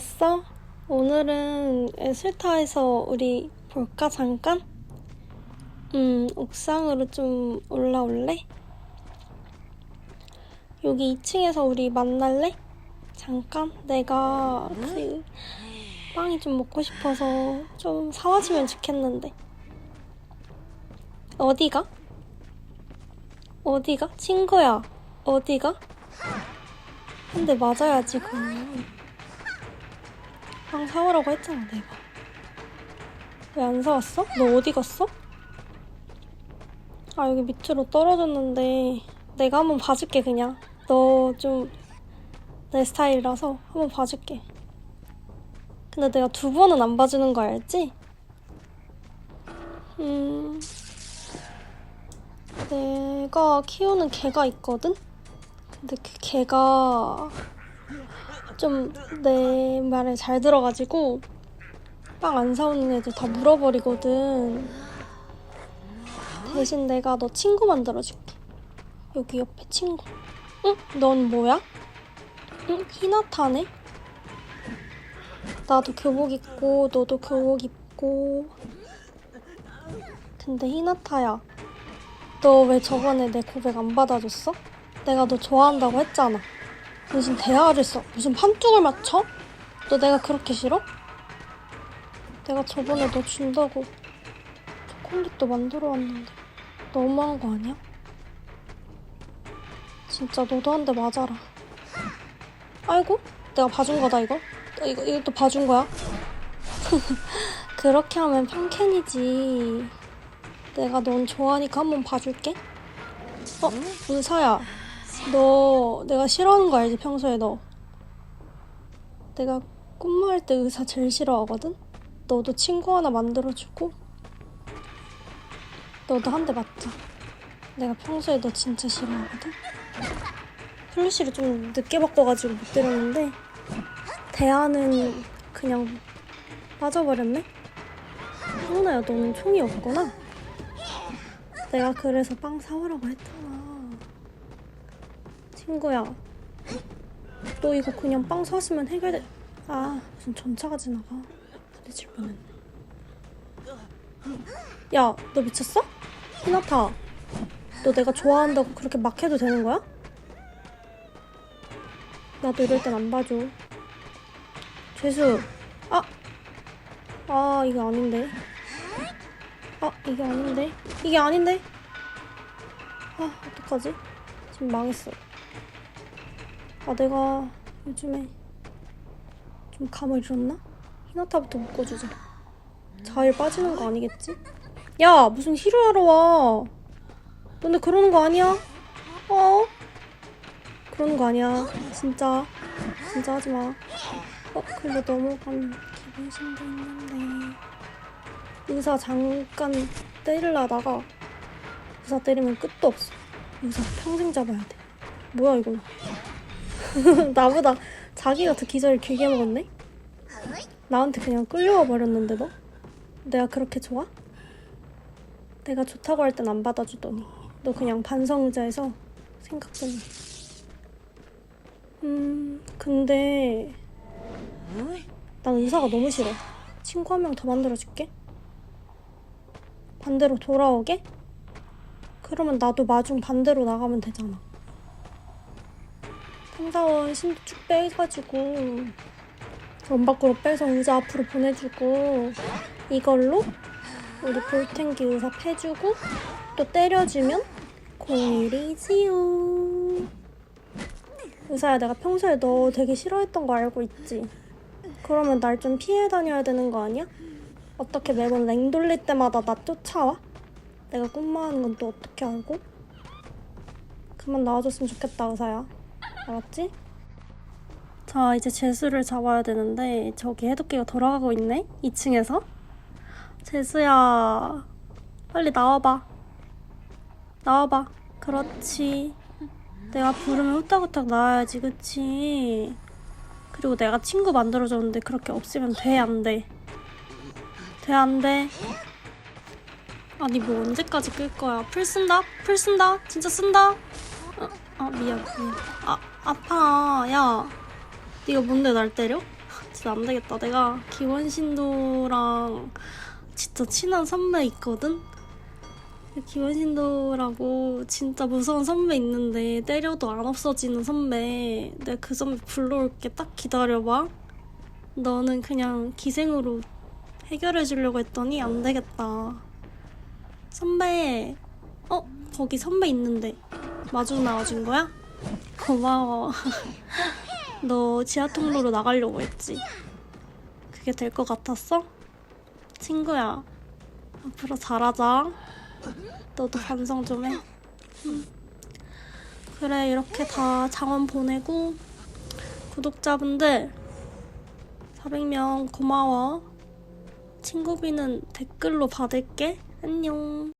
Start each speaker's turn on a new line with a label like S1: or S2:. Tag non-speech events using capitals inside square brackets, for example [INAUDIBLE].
S1: 왔어? 오늘은 에슬타에서 우리 볼까 잠깐? 음, 옥상으로 좀 올라올래? 여기 2층에서 우리 만날래? 잠깐? 내가 그 빵이 좀 먹고 싶어서 좀 사와주면 좋겠는데. 어디가? 어디가? 친구야, 어디가? 한대 맞아야지, 그럼. 빵 사오라고 했잖아, 내가. 왜 안 사왔어? 너 어디 갔어? 아, 여기 밑으로 떨어졌는데, 내가 한번 봐줄게, 그냥. 너 좀, 내 스타일이라서 한번 봐줄게. 근데 내가 두 번은 안 봐주는 거 알지? 음, 내가 키우는 개가 있거든? 근데 그 개가 좀 내 말을 잘 들어가지고 빵 안 사오는 애들 다 물어버리거든. 대신 내가 너 친구 만들어줄게. 여기 옆에 친구. 응? 넌 뭐야? 응? 히나타네? 나도 교복 입고 너도 교복 입고 근데 히나타야 너 왜 저번에 내 고백 안 받아줬어? 내가 너 좋아한다고 했잖아 무슨 대화를 써 무슨 판쪽을 맞춰? 너 내가 그렇게 싫어? 내가 저번에 너 준다고 초콜릿도 만들어 왔는데 너무한 거 아니야? 진짜 너도 한 대 맞아라 아이고 내가 봐준 거다 이거 어, 이거 이것도 봐준 거야? [LAUGHS] 그렇게 하면 팡캔이지. 내가 넌 좋아하니까 한번 봐줄게. 어, 은사야. 너 내가 싫어하는 거 알지? 평소에 너. 내가 꿈마을 때 의사 제일 싫어하거든? 너도 친구 하나 만들어주고 너도 한 대 맞자. 내가 평소에 너 진짜 싫어하거든? 플래시를 좀 늦게 바꿔가지고 못 때렸는데 대안은 그냥 빠져버렸네? 하은아야 너는 총이 없구나? 내가 그래서 빵 사오라고 했잖아 친구야. 너 이거 그냥 빵 사시면 해결돼. 아 무슨 전차가 지나가. 부딪힐 뻔했네. 야 너 미쳤어? 히나타 너 내가 좋아한다고 그렇게 막 해도 되는 거야? 나도 이럴 땐 안 봐줘. 죄수 아! 아 이게 아닌데. 아 이게 아닌데. 이게 아닌데. 아 어떡하지? 지금 망했어 아 내가 요즘에 좀 감을 잃었나? 히나타부터 묶어주자 자일 빠지는 거 아니겠지? 야 무슨 히로하러 와 근데 그러는 거 아니야? 어? 그러는 거 아니야 진짜 진짜 하지마 어, 근데 넘어간 기분신도 있는데. 의사 잠깐 때리려다가 의사 때리면 끝도 없어. 의사 평생 잡아야 돼. 뭐야, 이건. [LAUGHS] 나보다 자기가 더 기절을 길게 먹었네? 나한테 그냥 끌려와 버렸는데, 너? 내가 그렇게 좋아? 내가 좋다고 할 땐 안 받아주더니. 너 그냥 반성의자에서 생각보니. 음, 근데 난 의사가 너무 싫어. 친구 한 명 더 만들어줄게. 반대로 돌아오게? 그러면 나도 마중 반대로 나가면 되잖아. 탐사원 신도 쭉 빼가지고 원 밖으로 빼서 의자 앞으로 보내주고 이걸로 우리 볼탱기 의사 패주고 또 때려주면 공일이지요. 의사야 내가 평소에 너 되게 싫어했던 거 알고 있지? 그러면 날 좀 피해 다녀야 되는 거 아니야? 어떻게 매번 랭 돌릴 때마다 나 쫓아와? 내가 꿈마하는 건 또 어떻게 알고? 그만 나와줬으면 좋겠다 의사야 알았지? 자 이제 재수를 잡아야 되는데 저기 해독기가 돌아가고 있네 2층에서 재수야 빨리 나와봐 나와봐 그렇지 내가 부르면 후딱후딱 나와야지 그치? 그리고 내가 친구 만들어줬는데 그렇게 없으면 돼, 안 돼? 돼, 안 돼? 아니, 뭐 언제까지 끌 거야? 풀 쓴다? 풀 쓴다? 진짜 쓴다? 어, 아, 미안, 미안. 아, 아파. 야, 네가 뭔데 날 때려? 진짜 안 되겠다. 내가 기원신도랑 진짜 친한 선배 있거든? 기원신도라고 진짜 무서운 선배 있는데 때려도 안 없어지는 선배. 내가 그 선배 불러올게. 딱 기다려봐. 너는 그냥 기생으로 해결해 주려고 했더니 안 되겠다. 선배, 어? 거기 선배 있는데 마중 나와준 거야? 고마워. [LAUGHS] 너 지하 통로로 나가려고 했지? 그게 될 것 같았어? 친구야, 앞으로 잘하자. 너도 반성 좀 해. 응. 그래, 이렇게 다 장원 보내고, 구독자분들, 400명 고마워. 친구비는 댓글로 받을게. 안녕.